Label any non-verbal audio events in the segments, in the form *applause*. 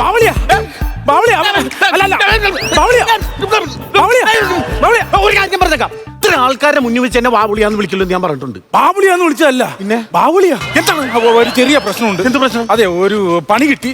ബാവളിയാ. ബാവളിയാ. അല്ല അല്ല ബാവളിയാ. ബാവളിയാ. ബാവളിയാ. ഒരു കാര്യം പറഞ്ഞേക്കാം. ഇത്ര ആൾക്കാരുടെ മുന്നിൽ വെച്ച് എന്നെ വാവുളിയാന്ന് വിളിക്കില്ലെന്ന് ഞാൻ പറഞ്ഞിട്ടുണ്ട്. ബാബുളിയാന്ന് വിളിച്ചതല്ല. പിന്നെ? ബാബുളിയാ എന്താണ്? ഒരു ചെറിയ പ്രശ്നമുണ്ട്. എന്ത് പ്രശ്നം? അതെ ഒരു പണി കിട്ടി.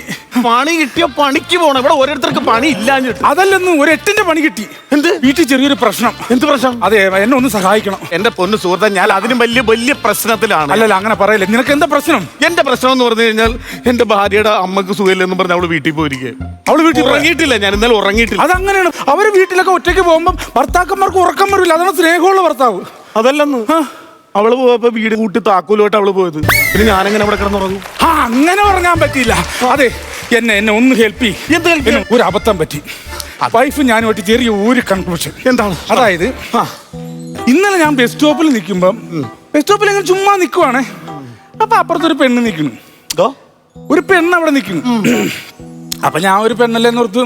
പണി കിട്ടിയ? പണിക്ക് പോണം? ഇവിടെ ഓരോരുത്തർക്ക് പണി ഇല്ലാഞ്ഞിട്ട് അതല്ലെന്ന് ഒരു എട്ടിന്റെ പണി കിട്ടി. എന്ത്? വീട്ടിൽ ചെറിയൊരു പ്രശ്നം. എന്ത് പ്രശ്നം? അതെ എന്നെ ഒന്ന് സഹായിക്കണം. എന്റെ പൊന്ന് സുഹൃത്തെ ഞാൻ അതിനും വലിയ വലിയ പ്രശ്നത്തിലാണ്. അല്ലല്ല അങ്ങനെ പറയല്ലേ. നിനക്ക് എന്താ പ്രശ്നം? എന്റെ പ്രശ്നം എന്ന് പറഞ്ഞു കഴിഞ്ഞാൽ എന്റെ ഭാര്യയുടെ അമ്മയ്ക്ക് സുഖമില്ലെന്ന് പറഞ്ഞ് അവൾ വീട്ടിൽ പോയിരിക്കുക. അവൾ വീട്ടിൽ. ഉറങ്ങിയിട്ടില്ല ഞാൻ ഇന്നലെ ഉറങ്ങിയിട്ടില്ല. അതങ്ങനെയാണ്. അവർ വീട്ടിലൊക്കെ ഒറ്റയ്ക്ക് പോകുമ്പോൾ ഭർത്താക്കന്മാർക്ക് ഉറക്കം വരില്ല. അതാണ് സ്നേഹമുള്ള ഭർത്താവ്. അതല്ലെന്ന്. അവൾ പോയപ്പോ വീട് കൂട്ടി താക്കൂലോട്ട് അവൾ പോയത്. പിന്നെ ഞാനെങ്ങനെ അവിടെ കിടന്നുറങ്ങും? ആ അങ്ങനെ ഉറങ്ങാൻ പറ്റിയില്ല. അതെ എന്നെ എന്നെ ഒന്ന് ഹെൽപ്പ് ചെയ്യും? ഒരു അബദ്ധം പറ്റി. വൈഫ് ഞാനുമായിട്ട് ചെറിയ ഒരു കൺക്ലൂഷൻ എന്താണ്? അതായത് ഇന്നലെ ഞാൻ ബസ് സ്റ്റോപ്പിൽ നിൽക്കുമ്പം ബസ് സ്റ്റോപ്പിൽ ഇങ്ങനെ ചുമ്മാ നിൽക്കുവാണേ അപ്പൊ അപ്പുറത്തൊരു പെണ്ണ് നിൽക്കുന്നു? ഒരു പെണ്ണ് അവിടെ നിൽക്കുന്നു. അപ്പൊ ഞാൻ ഒരു പെണ്ണല്ലേ എന്നോർത്ത്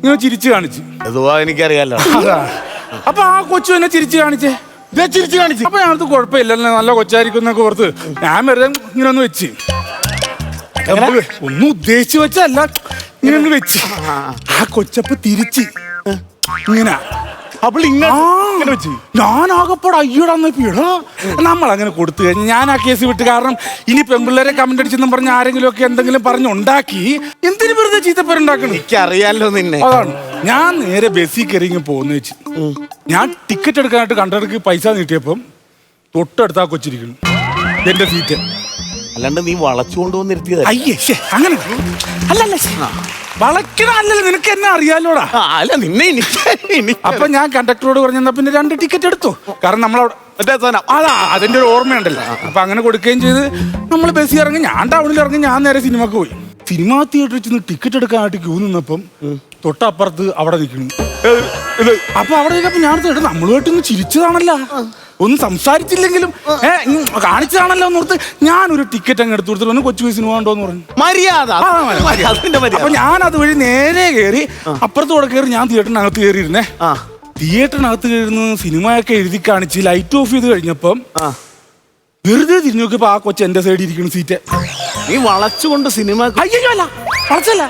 ഇങ്ങനെ ചിരിച്ചു കാണിച്ചു. എനിക്കറിയാലോ. അപ്പൊ ആ കൊച്ചു എന്നെ തിരിച്ചു കാണിച്ചേ. ദേ ചിരിച്ചു കാണിച്ചു. അപ്പൊ ഞാനത് കുഴപ്പമില്ലല്ലോ നല്ല കൊച്ചായിരിക്കും എന്നൊക്കെ ഓർത്ത് ഞാൻ വെറുതെ ഇങ്ങനെ ഒന്ന് വെച്ച്? ഒന്നും ഉദ്ദേശിച്ചു വെച്ചല്ല ഇങ്ങനെ ഒന്ന് വെച്ച്. ആ കൊച്ചപ്പ് തിരിച്ച്. ഇങ്ങനെ. അവൾ ഇങ്ങനെ ആ, ഇങ്ങനെ വെച്ച്. ഞാൻ ആകപ്പാട് അയ്യോടാന്ന് പിടാ നമ്മൾ അങ്ങനെ കൊടുത്തു കഴിഞ്ഞാൽ ഞാൻ ആ കേസ് വിട്ട് കാരണം ഇനി പെൺപിള്ളേരെ കമന്റ് അടിച്ചെന്നും പറഞ്ഞ് ആരെങ്കിലും ഒക്കെ എന്തെങ്കിലും പറഞ്ഞ് ഉണ്ടാക്കി എന്തിനു വെറുതെ ചീത്തപ്പേരുണ്ടാക്കണം എനിക്കറിയാലോ നിന്നെ. അതാണ്. ഞാൻ നേരെ ബസ്സിൽ കയറി പോന്നു പോകുന്ന വെച്ച് ഞാൻ ടിക്കറ്റ് എടുക്കാനായിട്ട് കണ്ടടക്ക് പൈസ നീട്ടിയപ്പം തൊട്ടടുത്താ കൊച്ചിരിക്കുന്നു. എന്റെ സീറ്റ് അല്ലാണ്ട് നീ വളച്ചുകൊണ്ട് വന്നിരുത്തിയത് അയ്യേ അങ്ങനെ. അല്ലല്ല വളയ്ക്കണ നിനക്ക് എന്നെ അറിയാലോടാ. അല്ല നിന്നെ എനിക്ക് എനിക്ക് അപ്പൊ ഞാൻ കണ്ടക്ടറോട് പറഞ്ഞാ പിന്നെ രണ്ട് ടിക്കറ്റ് എടുത്തു. കാരണം നമ്മളവിടെ മറ്റേ സാധനം. അതാ അതിന്റെ ഒരു ഓർമ്മയുണ്ടല്ലോ. അപ്പൊ അങ്ങനെ കൊടുക്കുകയും ചെയ്ത് നമ്മൾ ബസ്സിൽ ഇറങ്ങി ഞാൻ ടൗണിൽ ഇറങ്ങി ഞാൻ നേരെ സിനിമക്ക് പോയി. സിനിമാ തിയേറ്ററിൽ ചെന്ന് ടിക്കറ്റ് എടുക്കാനായിട്ട് ക്യൂ നിന്നപ്പം തൊട്ടപ്പുറത്ത് അവിടെ നിൽക്കുന്നു. അപ്പൊ അവിടെ നിന്നപ്പോ ഞാൻ എടുത്ത് നമ്മളുമായിട്ട് ഒന്ന് ചിരിച്ചതാണല്ലോ. ഒന്നും സംസാരിച്ചില്ലെങ്കിലും ഏ ഉം, കാണിച്ചതാണല്ലോ എന്ന് ഓർത്ത് ഞാനൊരു ടിക്കറ്റ് അങ്ങ് എടുത്തു കൊടുത്തിട്ട് ഒന്ന് കൊച്ചു പോയി സിനിമ കണ്ടോന്ന് പറഞ്ഞു. മര്യാദ. ആ. അതിന്റെ അപ്പൊ മര്യാദ ഞാൻ അതുവഴി നേരെ കയറി അപ്പുറത്തൂടെ കയറി ഞാൻ തിയേറ്ററിനകത്ത് കയറിയിരുന്നേ ആ. തിയേറ്ററിനകത്ത് കയറുന്ന സിനിമയൊക്കെ എഴുതി കാണിച്ച് ലൈറ്റ് ഓഫ് ചെയ്ത് കഴിഞ്ഞപ്പം ആ. വെറുതെ തിരിഞ്ഞു നോക്കിയപ്പോ ആ കൊച്ചു എന്റെ സൈഡിൽ ഇരിക്കുന്ന സീറ്റ് നീ വളച്ചുകൊണ്ട് സിനിമ അയ്യോ അല്ല. വളച്ചല്ല.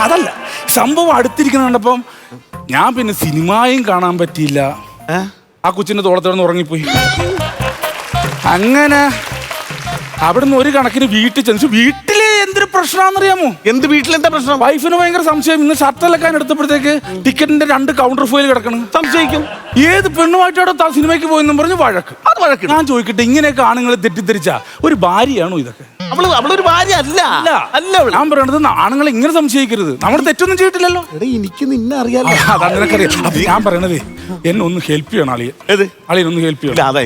അതല്ല. സംഭവം അടുത്തിരിക്കുന്ന കണ്ടപ്പം ഞാൻ പിന്നെ സിനിമയും കാണാൻ പറ്റിയില്ല. ഏ? ആ കൊച്ചിന്റെ തോളത്തോടെ ഉറങ്ങിപ്പോയി. അങ്ങനെ അവിടുന്ന് ഒരു കണക്കിന് വീട്ടിൽ ചെന്നു പക്ഷെ പ്രശ്നമാണെന്നറിയാമോ? എന്ത് വീട്ടിലെന്താ പ്രശ്നം? വൈഫിന് ഭയങ്കര സംശയം. ഇന്ന് ഷർട്ട് അലക്കാൻ എടുത്തപ്പോഴത്തേക്ക് ടിക്കറ്റിന്റെ രണ്ട് കൗണ്ടർ ഫോയിൽ കിടക്കണം. സംശയിക്കും. ഏത് പെണ്ണുമായിട്ടോ സിനിമയ്ക്ക് പോയെന്നും പറഞ്ഞ് വഴക്ക്. അത് വഴക്ക് ഞാൻ ചോദിക്കട്ടെ ഇങ്ങനെയൊക്കെ ആണുങ്ങൾ തെറ്റിദ്ധരിച്ച? ഒരു ഭാര്യയാണോ ഇതൊക്കെ? അവൾ അവളൊരു ഭാര്യ അല്ല. അല്ല അല്ല അവൾ. ഞാൻ പറയണത് ആണുങ്ങളെ ഇങ്ങനെ സംശയിക്കരുത്. നമ്മൾ തെറ്റൊന്നും ചെയ്തിട്ടില്ലല്ലോ. എടാ എനിക്ക് നിന്നെ അറിയാലോ. നിനക്കറിയാം. അപ്പൊ ഞാൻ പറയണത് എന്നെ ഒന്ന് ഹെൽപ്പ് ചെയ്യണം അളിയൻ. ഒന്ന് ഹെൽപ്പ് ചെയ്യണം. അതാ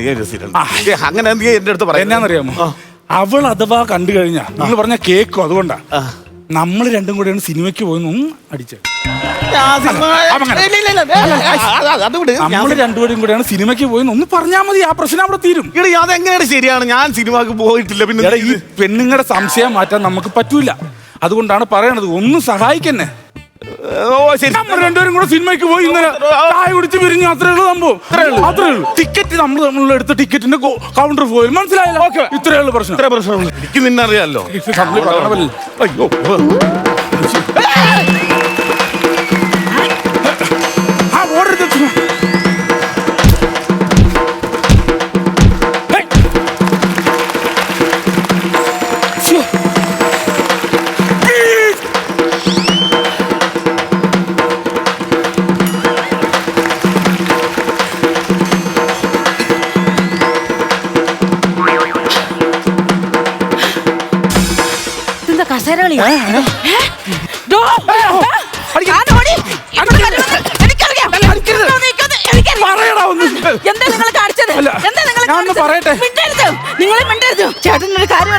അങ്ങനെ എന്റെ അടുത്ത് പറയാം എന്നാന്നറിയാമോ? അവൾ അഥവാ കണ്ടു കഴിഞ്ഞാ നിങ്ങൾ പറഞ്ഞ കേക്കോ അതുകൊണ്ടാ. നമ്മൾ രണ്ടും കൂടെയാണ് സിനിമയ്ക്ക് ഒന്ന് അടിച്ചത് നമ്മൾ രണ്ടുപേരും കൂടെയാണ് സിനിമയ്ക്ക് പോയി ഒന്ന് പറഞ്ഞാൽ മതി ആ പ്രശ്നം അവിടെ തീരും. അതെങ്ങനെയാണ് ശരിയാണ്? ഞാൻ സിനിമക്ക് പോയിട്ടില്ല പിന്നെ ഈ പെണ്ണുങ്ങളുടെ സംശയം മാറ്റാൻ നമുക്ക് പറ്റൂല. അതുകൊണ്ടാണ് പറയണത് ഒന്ന് സഹായിക്കന്നെ. ഓ ശരി. നമ്മൾ രണ്ടുപേരും കൂടെ സിനിമയ്ക്ക് പോയി ഇന്നലെ ചായ കുടിച്ച് പിരിഞ്ഞു അത്രേ ഉള്ളൂ സംഭവം. അത്രേ ഉള്ളൂ. ടിക്കറ്റ് നമ്മൾ നമ്മൾ എടുത്ത ടിക്കറ്റിന്റെ കൗണ്ടർ പോയി മനസ്സിലായല്ലോ? ഇത്രേ ഉള്ളൂ പ്രശ്നം. ഇത്രേ പ്രശ്നമുള്ളൂ. എനിക്ക് നിന്നറിയാലോ അയ്യോ.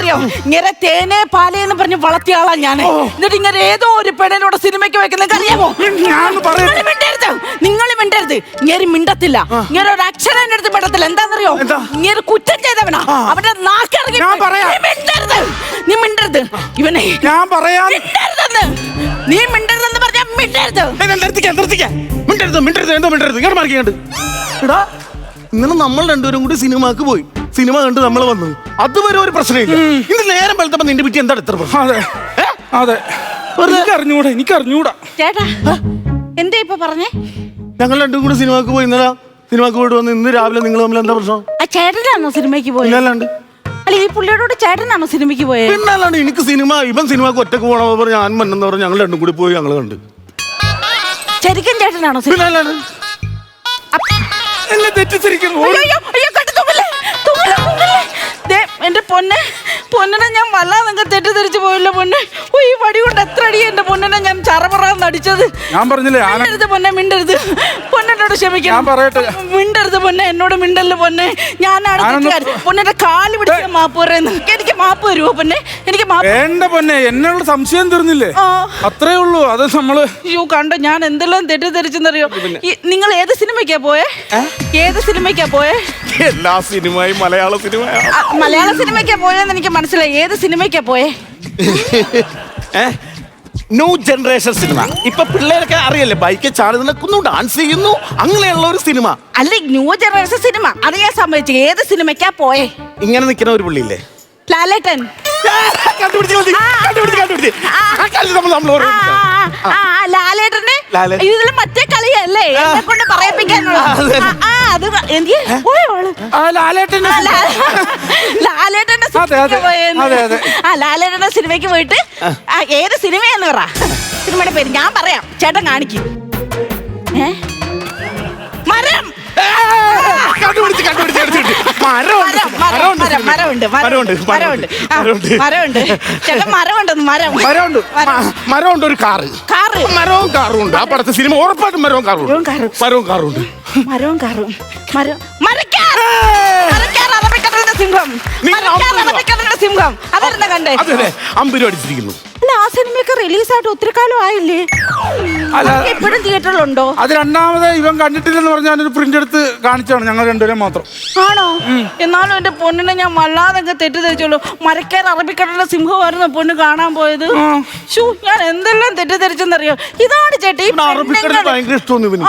അറിയാം ഇങ്ങനെ തേനെ പാലേ എന്ന് പറഞ്ഞ് വളർത്തിയ ആളാ ഞാൻ എന്നിട്ട് ഇങ്ങനെ ഏതോ ഒരു പെണ്ണിനോട് സിനിമയ്ക്ക് വെക്കുന്ന അറിയാമോ. നിങ്ങൾ മിണ്ടരുത്. നിങ്ങൾ മിണ്ടരുത്. ഇങ്ങനെ മിണ്ടത്തില്ല. ഇങ്ങനെ ഒരു അക്ഷരം എന്റെ അടുത്ത് പെടത്തില്ല. എന്താണെന്നറിയോ എന്താ? ഇങ്ങനെ കുറ്റം ചെയ്തവനാ. അവന്റെ നാക്കിറങ്ങി മിണ്ടരുത്. നീ മിണ്ടരുത്. ഇവനെ ഞാൻ പറയാം. മിണ്ടരുതെന്ന്. നീ മിണ്ടരുതെന്ന് പറഞ്ഞാ മിണ്ടരുത്. മിണ്ടരുത് മിണ്ടരുത് എന്തോ മിണ്ടരുത്. ഇങ്ങോട്ട് മാറിക്കണ്ട് എടാ ഇന്നലെ നമ്മൾ രണ്ടുപേരും കൂടി സിനിമക്ക് പോയി. സിനിമ കണ്ട് നമ്മൾ വന്നു. അതുവരെ ഒരു പ്രശ്നമില്ല. ഇന്ന് നേരം വെളുത്തപ്പോ നിന്റെ വീട്ടിൽ എന്താ ഇത്ര പ്രശ്നം? അതെ. അതെ. എനിക്ക് അറിഞ്ഞൂടാ എനിക്ക് അറിഞ്ഞൂടാ ചേട്ടാ എന്താ ഇപ്പൊ പറഞ്ഞേ? ഞങ്ങൾ രണ്ടും കൂടി സിനിമക്ക് പോയി. ഇന്നലെ സിനിമക്ക് പോയിട്ട് വന്ന് ഇന്ന് രാവിലെ നിങ്ങൾ തമ്മിൽ എന്താ പ്രശ്നം? ആ ചേട്ടനാണോ സിനിമയ്ക്ക് പോയത് അല്ല ഈ പുള്ളിയോട് ചേട്ടനാണോ സിനിമയ്ക്ക് പോയത് പിന്നല്ലാണ്ട് എനിക്ക് സിനിമ ഇവൻ സിനിമക്ക് ഒറ്റയ്ക്ക് പോകണമെന്ന് പറഞ്ഞു ഞാൻ മണ്ണെന്ന് പറഞ്ഞു ഞങ്ങൾ രണ്ടും കൂടി പോയി ഞങ്ങൾ കണ്ട്. ശരിക്കും ചേട്ടനാണോ സിനിമ? പിന്നല്ലാണ്ട്. എന്നെ തെറ്റിദ്ധരിക്കുന്നു. പൊന്നെ പൊന്നിനെ ഞാൻ വല്ലാതെ അങ്ങ് തെറ്റിദ്ധരിച്ചു പോയില്ല പൊന്നെ. ഓ ഈ വടി കൊണ്ട് എത്ര അടി എന്റെ പൊന്നിനെ ഞാൻ ചറപറാന്ന് അടിച്ചത്. ഞാൻ പറഞ്ഞില്ലേ ആന മിണ്ടരുത് പൊന്നെ മിണ്ടരുത്. ക്ഷമിക്കണം. ഞാൻ പറയട്ടെ. മിണ്ടരുത് പൊന്നെ എന്നോട് മിണ്ടല്ലോ പൊന്നെ. ഞാനാണ് ഞാനൊന്ന് തെറ്റുകാരി പൊന്നിന്റെ കാൽ പിടിച്ച മാപ്പ് പറയുന്നു എനിക്ക് മാപ്പ് തരുമോ പൊന്നെ? എനിക്ക് മാപ്പ് വേണ്ട പൊന്നെ എന്നുള്ള സംശയം തീർന്നില്ലേ? ആ. അത്രേ ഉള്ളൂ അത് നമ്മൾ അയ്യോ കണ്ടോ ഞാൻ എന്തെല്ലാം തെറ്റിദ്ധരിച്ചെന്നറിയോ? ഈ- നിങ്ങൾ ഏത് സിനിമയ്ക്കാ പോയെ? ഏത് സിനിമയ്ക്കാ പോയെ? എല്ലാ സിനിമയും മലയാള സിനിമ ആ, മലയാള സിനിമയ്ക്കാ പോയെന്ന് എനിക്ക് മനസ്സിലായി. ഏത് സിനിമയ്ക്കാ പോയേ? ന്യൂ ജനറേഷൻ സിനിമ ഇപ്പൊ പിള്ളേരൊക്കെ അറിയല്ലേ ബൈക്ക് ചാടി നടക്കുന്നു ഡാൻസ് ചെയ്യുന്നു. അങ്ങനെയുള്ള ഒരു സിനിമ അല്ല ന്യൂ ജനറേഷൻ സിനിമ അത് ഞാൻ സമ്മതിച്ചു. ഏത് സിനിമയ്ക്കാ പോയേ? ഇങ്ങനെ നിൽക്കുന്ന ഒരു പുള്ളിയില്ലേ? ലാലേട്ടൻ. ലാലേട്ടന്റെ ഇതിൽ മറ്റേ കളിയല്ലേ? എന്നെ കൊണ്ട് പറയിപ്പിക്കാനുള്ള. ലാലേട്ടൻ അതെ, സിനിമയ്ക്ക് അതെ. പോയെന്ന്. അതെ, അതെ. ആ ലാലേട്ടന്റെ സിനിമയ്ക്ക് പോയിട്ട് ആ, ഏത് സിനിമയെന്ന് പറ സിനിമയുടെ പേര് ഞാൻ പറയാം ചേട്ടൻ കാണിക്കും ഏ മരം കണ്ടുപിടിച്ച്, കണ്ടുപിടിച്ച്, കണ്ടുപിടിച്ച്. മരമുണ്ട്. മരം, മരം, മരമുണ്ട് മരം. മരമുണ്ട്, മരമുണ്ട്, മരമുണ്ട്. ആ, മരമുണ്ട്. മരമുണ്ട്. ചേട്ടൻ മരമുണ്ടെന്ന് മരം മരമുണ്ട് മ- മരമുണ്ട് ഒരു കാറ് കാറ് മരവും കാറും ഉണ്ട് ആ പടത്തെ സിനിമ ഉറപ്പായിട്ടും മരവും കാറും മരവും ഉണ്ട്. കാറും. മരവും കാറും ഉണ്ട് മരവും കാറും മരം മരക്കാർ മരക്കാർ സിംഹം. കണ്ടേ? അതെ അതെ. അമ്പരും അടിച്ചിരിക്കുന്നു. അല്ല ആ സിനിമയൊക്കെ റിലീസായിട്ട് ഒത്തിരി കാലം ആയില്ലേ? അല്ല. ഇപ്പോഴും തിയേറ്ററിലുണ്ടോ? അത് രണ്ടാമത് ഇവൻ കണ്ടിട്ടില്ലെന്ന് പറഞ്ഞാൽ ഒരു പ്രിന്റ് എടുത്ത് കാണിച്ചാണ് ഞങ്ങൾ രണ്ടുപേരും മാത്രം. ആണോ? എന്നാലും എന്റെ പൊന്നിനെ ഞാൻ വല്ലാതെ അങ്ങ് തെറ്റിദ്ധരിച്ചോളൂ മരക്കാർ അറബിക്കടലിന്റെ സിംഹമായിരുന്നു പൊണ്ണ് കാണാൻ പോയത്? ശോ, ഞാൻ എന്തെല്ലാം തെറ്റിദ്ധരിച്ചെന്നറിയോ? ഇതാണ് ചേട്ടി.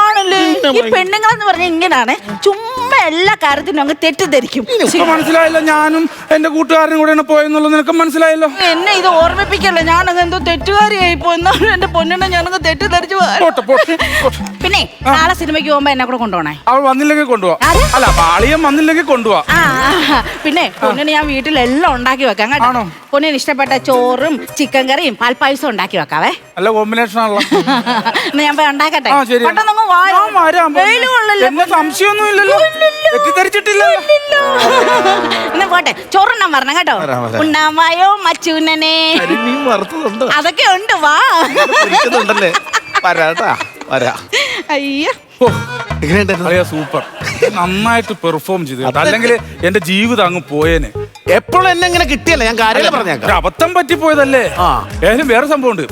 ആണല്ലേ? ഈ പെണ്ണുങ്ങളെന്ന് പറഞ്ഞാൽ ഇങ്ങനാണ്. ചുമ്മാ എല്ലാ കാര്യത്തിനും അങ്ങ് തെറ്റിദ്ധരിക്കും. മനസ്സിലായല്ലോ ഞാനും എന്റെ കൂട്ടുകാരനും കൂടെയാണ് പോയെന്നുള്ളത് നിനക്ക് മനസ്സിലായല്ലോ. എന്നെ ഇത് ഓർമ്മിപ്പിക്കല്ല? ഞാനങ്ങ് എന്തോ തെറ്റുകാരിയായി പോയി. എന്നാലും എന്റെ പൊന്നിനെ ഞാനങ്ങ് തെറ്റിദ്ധരിച്ചു പോയി. പോട്ടെ പോട്ടെ പോട്ടെ. പിന്നെ നാളെ സിനിമയ്ക്ക് പോകുമ്പോ എന്നെ കൂടെ കൊണ്ടുപോണേ? അവൾ വന്നില്ലെങ്കിൽ കൊണ്ടുപോവാ. അല്ല പാളിയം വന്നില്ലെങ്കിൽ കൊണ്ടുപോവാ. ആ ആ, പിന്നെ പൊന്നിന് ഞാൻ വീട്ടിലെല്ലാം ഉണ്ടാക്കി വെക്കാം കേട്ടോ. ആണോ? പൊന്നിന് ഇഷ്ടപ്പെട്ട ചോറും ചിക്കൻ കറിയും പാൽപ്പായസം ഉണ്ടാക്കി വെക്കാവേ. അല്ല കോമ്പിനേഷൻ ആണല്ലോ. *laughs* എന്നാ ഞാൻ പോയി ഉണ്ടാക്കട്ടെ. ആ ശരി. പെട്ടെന്നങ്ങ് വാ. ഞാൻ വരാം. വെയിൽ കൊള്ളല്ലേ എന്നെ സംശയമൊന്നും ഇല്ലല്ലോ. തെറ്റിദ്ധരിച്ചിട്ടില്ലല്ലോ *laughs* എന്നാ പോട്ടെ ചോറുണ്ണാൻ വരണം കേട്ടോ. വരാം, വരാം. ഉണ്ണാമായോ മച്ചൂനനെ? കരിമീൻ വറുത്തതുണ്ട്? അതൊക്കെ ഉണ്ട് വാ. പൊരിച്ചതുണ്ടല്ലേ? വരാട്ടാ വരാ. അയ്യോ. ഓ എങ്ങനെയുണ്ടായിരുന്നു? അറിയാ സൂപ്പർ. നന്നായിട്ട് പെർഫോം ചെയ്തു കേട്ടോ. അല്ലെങ്കിൽ എന്റെ ജീവിതം അങ്ങ് പോയേനെ. എപ്പോഴും എന്നെ ഇങ്ങനെ കിട്ടിയല്ല? ഞാൻ കാര്യം ഒരു പറഞ്ഞേക്കാം. അബദ്ധം പറ്റിപ്പോയതല്ലേ? ആ. ഏതായാലും വേറെ സംഭവം ഉണ്ട്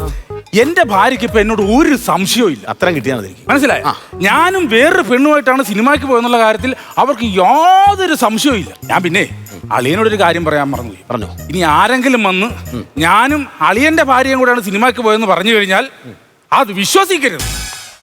എന്റെ ഭാര്യയ്ക്ക് ഇപ്പൊ എന്നോട് ഒരു സംശയവും ഇല്ല. അത്രയും കിട്ടിയാണ്. മനസ്സിലായോ? ഞാനും വേറൊരു പെണ്ണുമായിട്ടാണ് സിനിമയ്ക്ക് പോയെന്നുള്ള കാര്യത്തിൽ അവർക്ക് യാതൊരു സംശയവും ഇല്ല. ഞാൻ പിന്നെ അളിയനോടൊരു കാര്യം പറയാൻ മറന്നുപോയി. പറഞ്ഞു? ഇനി ആരെങ്കിലും വന്ന് ഞാനും അളിയന്റെ ഭാര്യയും കൂടെയാണ് സിനിമയ്ക്ക് പോയെന്ന് പറഞ്ഞു കഴിഞ്ഞാൽ അത് വിശ്വസിക്കരുത്.